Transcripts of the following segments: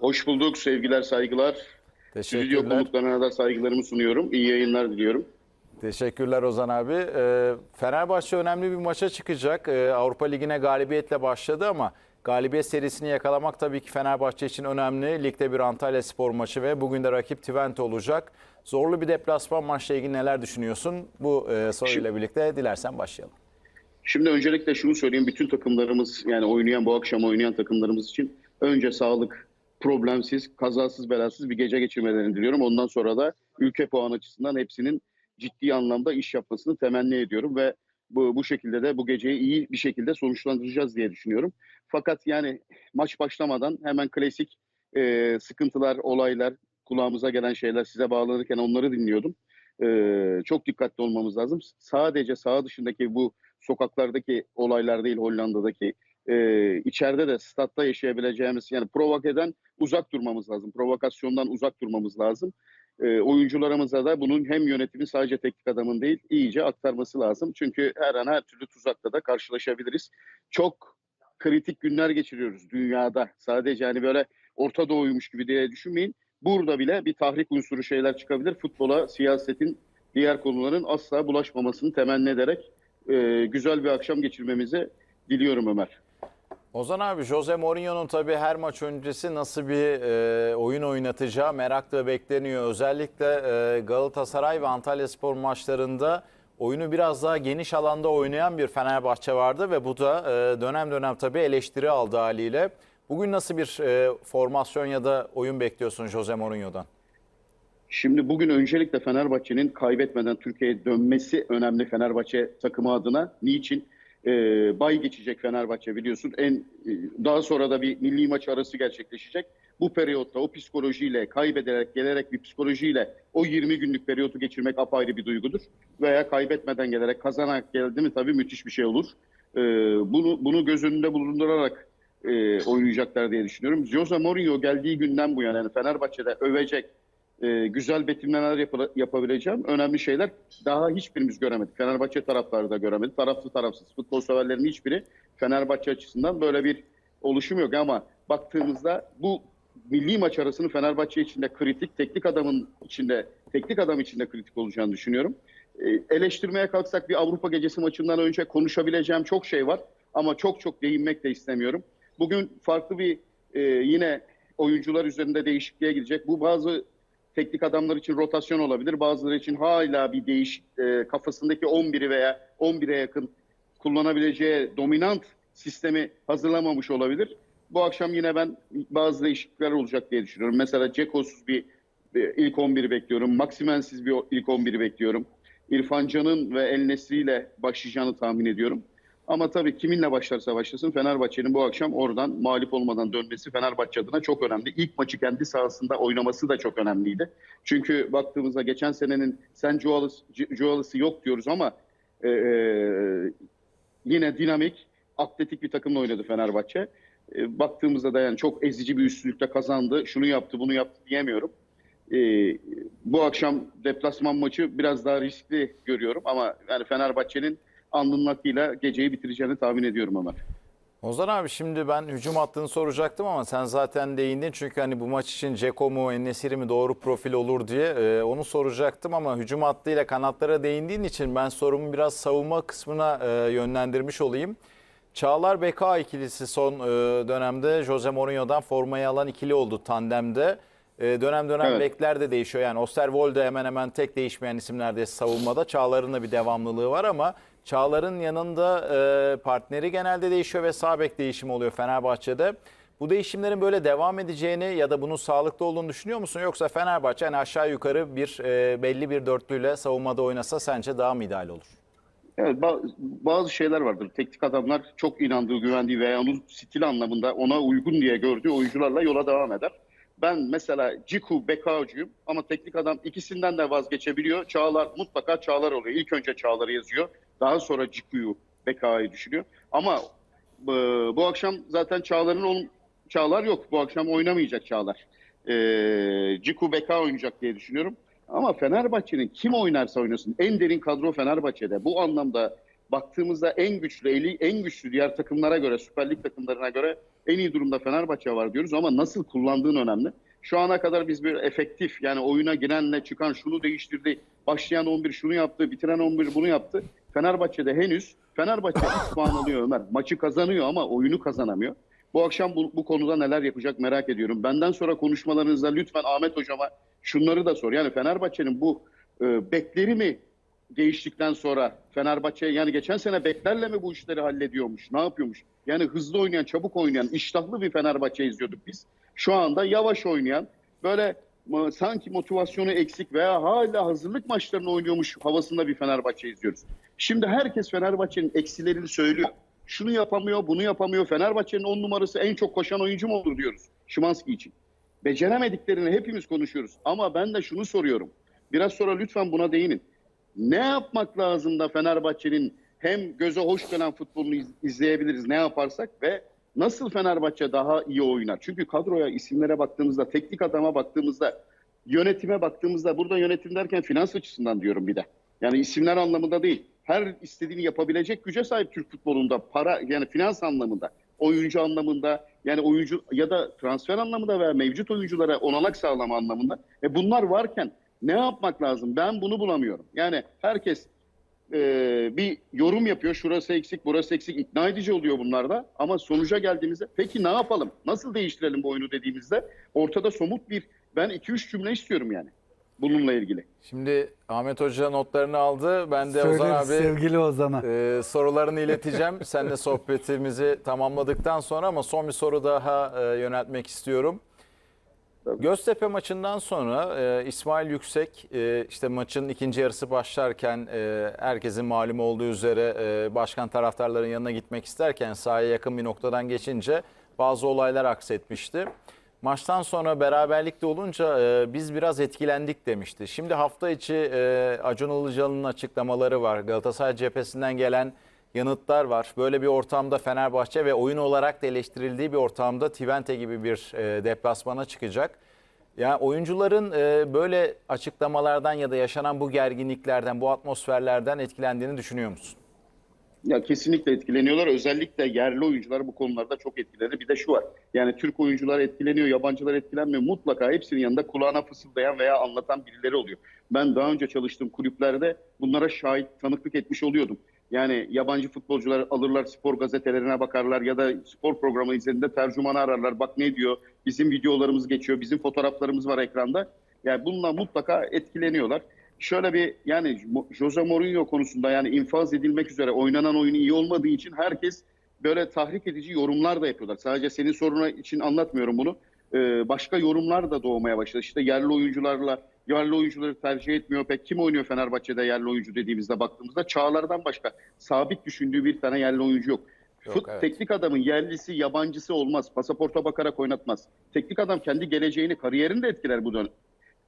Hoş bulduk. Sevgiler, saygılar. Stüdyo Teşekkürler. konuklarına da saygılarımı sunuyorum. İyi yayınlar diliyorum. Teşekkürler Ozan abi. Ee, Fenerbahçe önemli bir maça çıkacak. Ee, Avrupa Ligi'ne galibiyetle başladı ama galibiyet serisini yakalamak tabii ki Fenerbahçe için önemli. Ligde bir Antalya Spor maçı ve bugün de rakip Twente olacak. Zorlu bir deplasman maçla ilgili neler düşünüyorsun? Bu e, soruyla birlikte dilersen başlayalım. Şimdi öncelikle şunu söyleyeyim. Bütün takımlarımız yani oynayan bu akşam oynayan takımlarımız için önce sağlık problemsiz, kazasız, belasız bir gece geçirmelerini diliyorum. Ondan sonra da ülke puan açısından hepsinin ciddi anlamda iş yapmasını temenni ediyorum ve bu, bu şekilde de bu geceyi iyi bir şekilde sonuçlandıracağız diye düşünüyorum. Fakat yani maç başlamadan hemen klasik e, sıkıntılar, olaylar, kulağımıza gelen şeyler size bağlanırken onları dinliyordum. E, çok dikkatli olmamız lazım. Sadece saha dışındaki bu sokaklardaki olaylar değil Hollanda'daki e, içeride de statta yaşayabileceğimiz yani provok eden uzak durmamız lazım. Provokasyondan uzak durmamız lazım. E, oyuncularımıza da bunun hem yönetimin sadece teknik adamın değil iyice aktarması lazım. Çünkü her an her türlü tuzakla da karşılaşabiliriz. Çok kritik günler geçiriyoruz dünyada. Sadece hani böyle Orta Doğu'ymuş gibi diye düşünmeyin. Burada bile bir tahrik unsuru şeyler çıkabilir. Futbola, siyasetin, diğer konuların asla bulaşmamasını temenni ederek e, güzel bir akşam geçirmemizi diliyorum Ömer. Ozan abi Jose Mourinho'nun tabii her maç öncesi nasıl bir e, oyun oynatacağı merakla bekleniyor. Özellikle e, Galatasaray ve Antalya Spor maçlarında oyunu biraz daha geniş alanda oynayan bir Fenerbahçe vardı ve bu da e, dönem dönem tabii eleştiri aldı haliyle. Bugün nasıl bir e, formasyon ya da oyun bekliyorsun Jose Mourinho'dan? Şimdi bugün öncelikle Fenerbahçe'nin kaybetmeden Türkiye'ye dönmesi önemli Fenerbahçe takımı adına. Niçin? Ee, bay geçecek Fenerbahçe biliyorsun. En e, daha sonra da bir milli maç arası gerçekleşecek. Bu periyotta o psikolojiyle kaybederek gelerek bir psikolojiyle o 20 günlük periyodu geçirmek apayrı bir duygudur. Veya kaybetmeden gelerek kazanarak geldi mi tabii müthiş bir şey olur. Ee, bunu bunu göz önünde bulundurarak e, oynayacaklar diye düşünüyorum. Jose Mourinho geldiği günden bu yana yani Fenerbahçe'de övecek, e, güzel betimlemeler yap- yapabileceğim önemli şeyler daha hiçbirimiz göremedik. Fenerbahçe taraftarı da göremedi. Taraflı tarafsız futbol severlerin hiçbiri Fenerbahçe açısından böyle bir oluşum yok ama baktığımızda bu milli maç arasını Fenerbahçe içinde kritik, teknik adamın içinde, teknik adam içinde kritik olacağını düşünüyorum. E, eleştirmeye kalksak bir Avrupa gecesi maçından önce konuşabileceğim çok şey var ama çok çok değinmek de istemiyorum. Bugün farklı bir e, yine oyuncular üzerinde değişikliğe gidecek. Bu bazı teknik adamlar için rotasyon olabilir. Bazıları için hala bir değişik e, kafasındaki 11'i veya 11'e yakın kullanabileceği dominant sistemi hazırlamamış olabilir. Bu akşam yine ben bazı değişiklikler olacak diye düşünüyorum. Mesela Cekos'uz bir, bir ilk 11'i bekliyorum. Maximensiz bir ilk 11'i bekliyorum. İrfan Can'ın ve El Nesri ile başlayacağını tahmin ediyorum. Ama tabii kiminle başlarsa başlasın Fenerbahçe'nin bu akşam oradan mağlup olmadan dönmesi Fenerbahçe adına çok önemli. İlk maçı kendi sahasında oynaması da çok önemliydi. Çünkü baktığımızda geçen senenin sen Joalis'i yok diyoruz ama e, e, yine dinamik, atletik bir takımla oynadı Fenerbahçe. E, baktığımızda da yani çok ezici bir üstünlükle kazandı. Şunu yaptı, bunu yaptı diyemiyorum. E, bu akşam deplasman maçı biraz daha riskli görüyorum ama yani Fenerbahçe'nin alnının akıyla geceyi bitireceğini tahmin ediyorum Ömer. Ozan abi şimdi ben hücum hattını soracaktım ama sen zaten değindin. Çünkü hani bu maç için Ceko mu Enesiri mi doğru profil olur diye e, onu soracaktım ama hücum hattıyla kanatlara değindiğin için ben sorumu biraz savunma kısmına e, yönlendirmiş olayım. Çağlar Beka ikilisi son e, dönemde Jose Mourinho'dan formayı alan ikili oldu tandemde. E, dönem dönem Evet. bekler de değişiyor. Yani Osterwolde hemen hemen tek değişmeyen isimlerde savunmada. Çağlar'ın da bir devamlılığı var ama Çağlar'ın yanında e, partneri genelde değişiyor ve sağ bek değişimi oluyor Fenerbahçe'de. Bu değişimlerin böyle devam edeceğini ya da bunun sağlıklı olduğunu düşünüyor musun? Yoksa Fenerbahçe hani aşağı yukarı bir e, belli bir dörtlüyle savunmada oynasa sence daha mı ideal olur? Evet ba- bazı şeyler vardır. Teknik adamlar çok inandığı, güvendiği veya onun stil anlamında ona uygun diye gördüğü oyuncularla yola devam eder. Ben mesela Ciku Bekao'cuyum ama teknik adam ikisinden de vazgeçebiliyor. Çağlar mutlaka Çağlar oluyor. İlk önce Çağlar'ı yazıyor. Daha sonra Ciku'yu Bekao'yu düşünüyor. Ama e, bu akşam zaten Çağlar'ın Çağlar yok. Bu akşam oynamayacak Çağlar. E, Ciku Beka oynayacak diye düşünüyorum. Ama Fenerbahçe'nin kim oynarsa oynasın en derin kadro Fenerbahçe'de. Bu anlamda baktığımızda en güçlü, eli en güçlü diğer takımlara göre, Süper Lig takımlarına göre en iyi durumda Fenerbahçe var diyoruz ama nasıl kullandığın önemli. Şu ana kadar biz bir efektif yani oyuna girenle çıkan şunu değiştirdi, başlayan 11 şunu yaptı, bitiren 11 bunu yaptı. Fenerbahçe'de henüz Fenerbahçe 3 puan alıyor Ömer. Maçı kazanıyor ama oyunu kazanamıyor. Bu akşam bu, bu konuda neler yapacak merak ediyorum. Benden sonra konuşmalarınızda lütfen Ahmet Hocama şunları da sor. Yani Fenerbahçe'nin bu e, bekleri mi değiştikten sonra Fenerbahçe yani geçen sene beklerle mi bu işleri hallediyormuş? Ne yapıyormuş? Yani hızlı oynayan, çabuk oynayan, iştahlı bir Fenerbahçe izliyorduk biz. Şu anda yavaş oynayan, böyle sanki motivasyonu eksik veya hala hazırlık maçlarını oynuyormuş havasında bir Fenerbahçe izliyoruz. Şimdi herkes Fenerbahçe'nin eksilerini söylüyor. Şunu yapamıyor, bunu yapamıyor. Fenerbahçe'nin on numarası en çok koşan oyuncu mu olur diyoruz Şimanski için. Beceremediklerini hepimiz konuşuyoruz. Ama ben de şunu soruyorum. Biraz sonra lütfen buna değinin. Ne yapmak lazım da Fenerbahçe'nin hem göze hoş gelen futbolunu iz- izleyebiliriz ne yaparsak ve nasıl Fenerbahçe daha iyi oynar? Çünkü kadroya, isimlere baktığımızda, teknik adama baktığımızda, yönetime baktığımızda, burada yönetim derken finans açısından diyorum bir de. Yani isimler anlamında değil. Her istediğini yapabilecek güce sahip Türk futbolunda para yani finans anlamında, oyuncu anlamında yani oyuncu ya da transfer anlamında veya mevcut oyunculara onanak sağlama anlamında. E bunlar varken ne yapmak lazım? Ben bunu bulamıyorum. Yani herkes e, bir yorum yapıyor. Şurası eksik, burası eksik. ikna edici oluyor bunlarda. Ama sonuca geldiğimizde peki ne yapalım? Nasıl değiştirelim bu oyunu dediğimizde ortada somut bir ben 2-3 cümle istiyorum yani bununla ilgili. Şimdi Ahmet Hoca notlarını aldı. Ben de Ozan Söyleriz abi sevgili Ozan'a. e, sorularını ileteceğim. Seninle sohbetimizi tamamladıktan sonra ama son bir soru daha e, yöneltmek istiyorum. Tabii. Göztepe maçından sonra e, İsmail Yüksek e, işte maçın ikinci yarısı başlarken e, herkesin malum olduğu üzere e, başkan taraftarların yanına gitmek isterken sahaya yakın bir noktadan geçince bazı olaylar aksetmişti. Maçtan sonra beraberlikte olunca e, biz biraz etkilendik demişti. Şimdi hafta içi e, Acun Ilıcalı'nın açıklamaları var. Galatasaray cephesinden gelen yanıtlar var. Böyle bir ortamda Fenerbahçe ve oyun olarak da eleştirildiği bir ortamda Twente gibi bir e, deplasmana çıkacak. Yani oyuncuların e, böyle açıklamalardan ya da yaşanan bu gerginliklerden, bu atmosferlerden etkilendiğini düşünüyor musun? Ya kesinlikle etkileniyorlar. Özellikle yerli oyuncular bu konularda çok etkilenir. Bir de şu var. Yani Türk oyuncular etkileniyor, yabancılar etkilenmiyor. Mutlaka hepsinin yanında kulağına fısıldayan veya anlatan birileri oluyor. Ben daha önce çalıştığım kulüplerde bunlara şahit, tanıklık etmiş oluyordum. Yani yabancı futbolcular alırlar spor gazetelerine bakarlar ya da spor programı izlediğinde tercümanı ararlar. Bak ne diyor? Bizim videolarımız geçiyor, bizim fotoğraflarımız var ekranda. Yani bununla mutlaka etkileniyorlar. Şöyle bir yani Jose Mourinho konusunda yani infaz edilmek üzere oynanan oyunu iyi olmadığı için herkes böyle tahrik edici yorumlar da yapıyorlar. Sadece senin soruna için anlatmıyorum bunu. Ee, başka yorumlar da doğmaya başladı. İşte yerli oyuncularla yerli oyuncuları tercih etmiyor. Pek kim oynuyor Fenerbahçe'de yerli oyuncu dediğimizde baktığımızda Çağlar'dan başka sabit düşündüğü bir tane yerli oyuncu yok. Yok, Fut- evet. Teknik adamın yerlisi, yabancısı olmaz. Pasaporta bakarak oynatmaz. Teknik adam kendi geleceğini, kariyerini de etkiler bu dönem.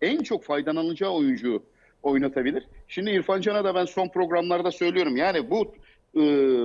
En çok faydalanacağı oyuncuyu oynatabilir. Şimdi İrfan Can'a da ben son programlarda söylüyorum. Yani bu e,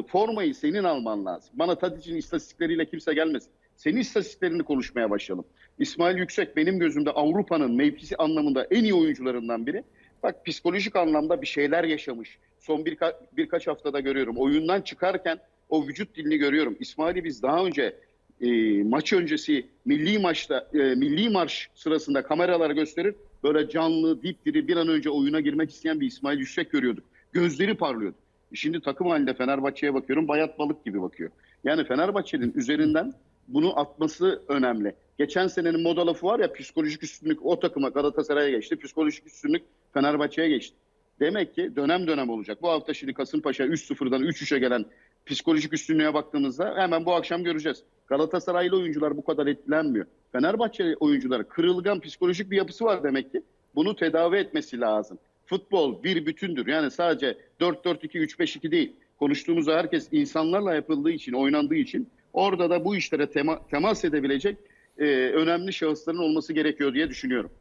formayı senin alman lazım. Bana Tadic'in istatistikleriyle kimse gelmesin. Senin istatistiklerini konuşmaya başlayalım. İsmail Yüksek benim gözümde Avrupa'nın mevkisi anlamında en iyi oyuncularından biri. Bak psikolojik anlamda bir şeyler yaşamış. Son birka- birkaç haftada görüyorum. Oyundan çıkarken o vücut dilini görüyorum. İsmail'i biz daha önce e, maç öncesi milli maçta e, milli marş sırasında kameralara gösterir. Böyle canlı, dipdiri bir an önce oyuna girmek isteyen bir İsmail Yüksek görüyorduk. Gözleri parlıyordu. Şimdi takım halinde Fenerbahçe'ye bakıyorum bayat balık gibi bakıyor. Yani Fenerbahçe'nin üzerinden bunu atması önemli. Geçen senenin moda lafı var ya psikolojik üstünlük o takıma Galatasaray'a geçti. Psikolojik üstünlük Fenerbahçe'ye geçti. Demek ki dönem dönem olacak. Bu hafta şimdi Kasımpaşa 3-0'dan 3-3'e gelen psikolojik üstünlüğe baktığımızda hemen bu akşam göreceğiz. Galatasaraylı oyuncular bu kadar etkilenmiyor. Fenerbahçe oyuncuları kırılgan psikolojik bir yapısı var demek ki. Bunu tedavi etmesi lazım. Futbol bir bütündür. Yani sadece 4-4-2-3-5-2 değil. Konuştuğumuzda herkes insanlarla yapıldığı için, oynandığı için orada da bu işlere tema- temas edebilecek e, önemli şahısların olması gerekiyor diye düşünüyorum.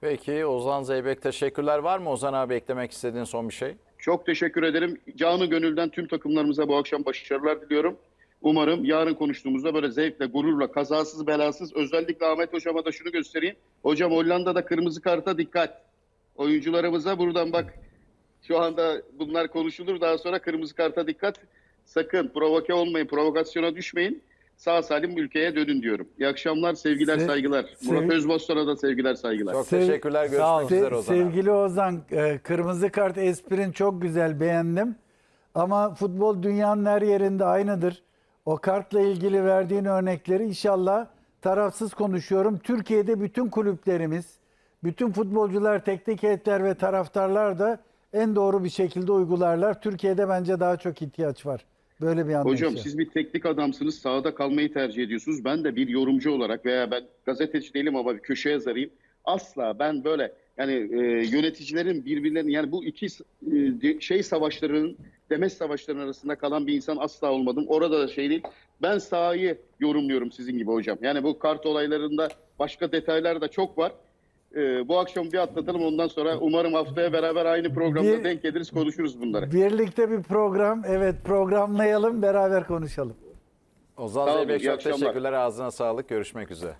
Peki Ozan Zeybek teşekkürler. Var mı Ozan abi eklemek istediğin son bir şey? Çok teşekkür ederim. Canı gönülden tüm takımlarımıza bu akşam başarılar diliyorum. Umarım yarın konuştuğumuzda böyle zevkle, gururla, kazasız belasız özellikle Ahmet Hocam'a da şunu göstereyim. Hocam Hollanda'da kırmızı karta dikkat. Oyuncularımıza buradan bak şu anda bunlar konuşulur daha sonra kırmızı karta dikkat. Sakın provoke olmayın, provokasyona düşmeyin. sağ salim ülkeye dönün diyorum. İyi akşamlar, sevgiler, Se- saygılar. Murat sev- Özbostor'a da sevgiler, saygılar. Çok Sev- teşekkürler. Görüşmek üzere Se- o zaman. sevgili Ozan, e, kırmızı kart esprin çok güzel, beğendim. Ama futbol dünyanın her yerinde aynıdır. O kartla ilgili verdiğin örnekleri inşallah tarafsız konuşuyorum. Türkiye'de bütün kulüplerimiz, bütün futbolcular, teknik heyetler ve taraftarlar da en doğru bir şekilde uygularlar. Türkiye'de bence daha çok ihtiyaç var. Böyle bir anlayışa. Hocam siz bir teknik adamsınız, sahada kalmayı tercih ediyorsunuz. Ben de bir yorumcu olarak veya ben gazeteci değilim ama bir köşe yazarıyım. Asla ben böyle yani e, yöneticilerin birbirlerinin yani bu iki e, şey savaşlarının demes savaşlarının arasında kalan bir insan asla olmadım. Orada da şey değil. Ben sahayı yorumluyorum sizin gibi hocam. Yani bu kart olaylarında başka detaylar da çok var. E, bu akşam bir atlatalım ondan sonra umarım haftaya beraber aynı programda Bir- denk geliriz konuşuruz bunları. Birlikte bir program, evet programlayalım, beraber konuşalım. Ozan Sağ olun, Zeybek iyi çok akşamlar. teşekkürler. Ağzına sağlık. Görüşmek üzere.